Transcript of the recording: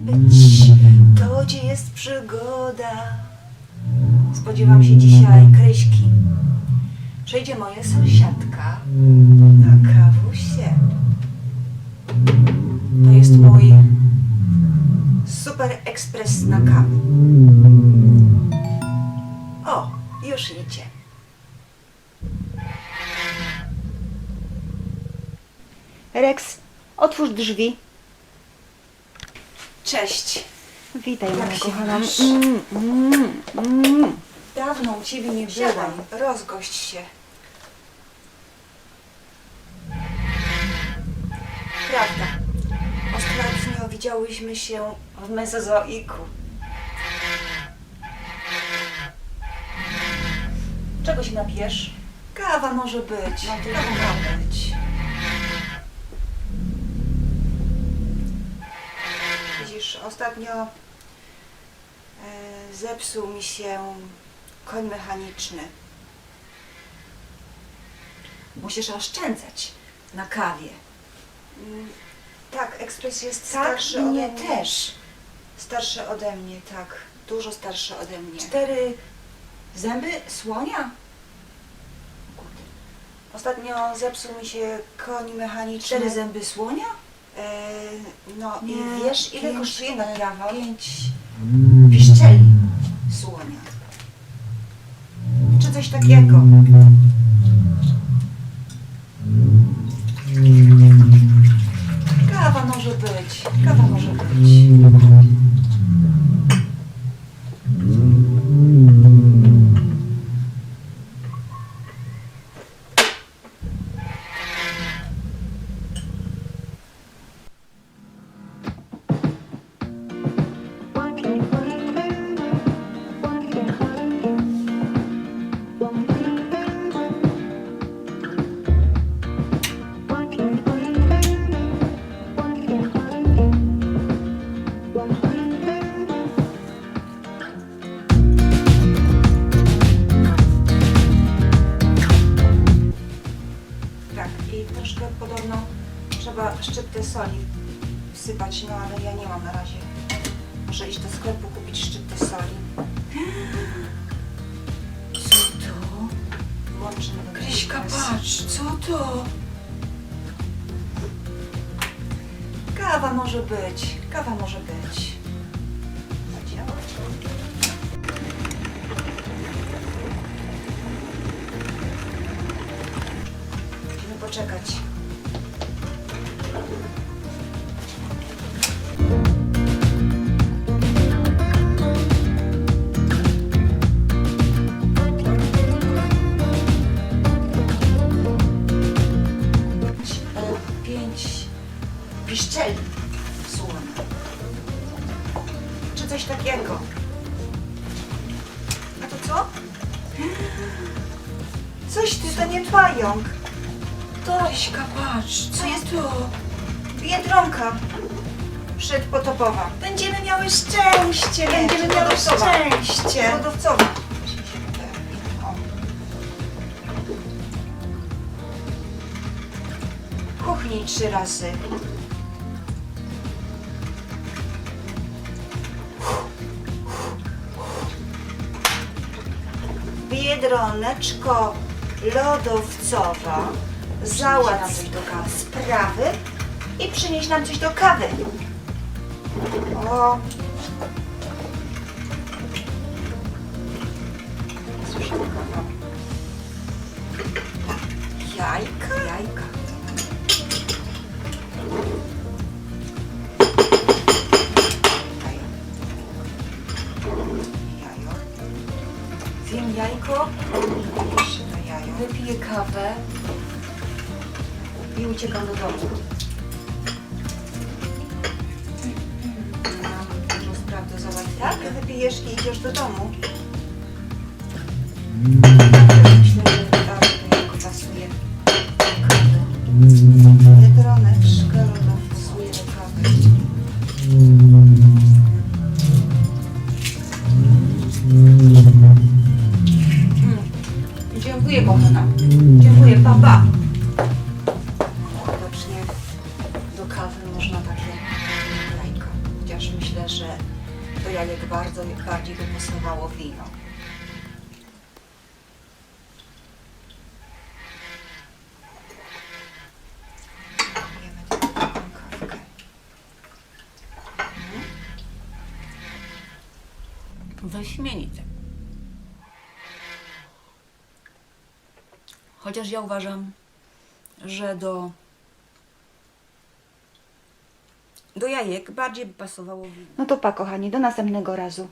być. To, gdzie jest przygoda. Spodziewam się dzisiaj Kryśki. Przejdzie moja sąsiadka na kawusie. To jest mój super ekspres na kawę. O, już idzie. Rex, otwórz drzwi. Cześć. Witaj, Jak moja się kochana. masz? Mm, mm, mm. Dawno u ciebie nie Siadaj. byłam. Rozgość się. Prawda. Ostatnio widziałyśmy się w Mezozoiku. Czego się napijesz? Kawa może być. No to kawa ma być. Ostatnio e, zepsuł mi się koń mechaniczny. Musisz oszczędzać na kawie. Mm, Tak, ekspres jest Tak, starszy i ode mnie też. Starszy ode mnie, tak. Dużo starszy ode mnie. Cztery zęby słonia? Ostatnio zepsuł mi się koń mechaniczny. Cztery zęby słonia? No i wiesz ile kosztuje na kawał? pięć. piszczeli słonia. Czy coś takiego. Podobno trzeba szczyptę soli wsypać, no ale ja nie mam na razie. Muszę iść do sklepu kupić szczyptę soli. Co to? Włączymy do Kryśka, patrz, co to? Kawa może być, kawa może być. Zadziałać. Musimy poczekać. Coś takiego. A to co? Coś ty, to nie pająk. To Kryśka, patrz, co jest to? biedronka przedpotopowa. Będziemy miały szczęście, będziemy miały lodowcowa. szczęście. Lodowcowa. O. Kuchnij trzy razy. Biedroneczko lodowcowa, załatw sprawy i przynieś nam coś do kawy. O. Jajka? Jajka. Zjem jajko. Jeszcze to jajo. Wypiję kawę i uciekam do domu. Mam dużo spraw do załatwienia. Tak? Wypijesz i idziesz do domu. Myślę, że bardzo to jako pasuje do kawy. Biedroneczka Dziękuję kochana. Dziękuję, papa. Widocznie do kawy można takie jajka. Chociaż myślę, bardziej by pasowało wino. Dajemy tylko taką kawkę. Wyśmienite. Chociaż ja uważam, że do, do jajek bardziej by pasowało. No to pa, kochani, do następnego razu.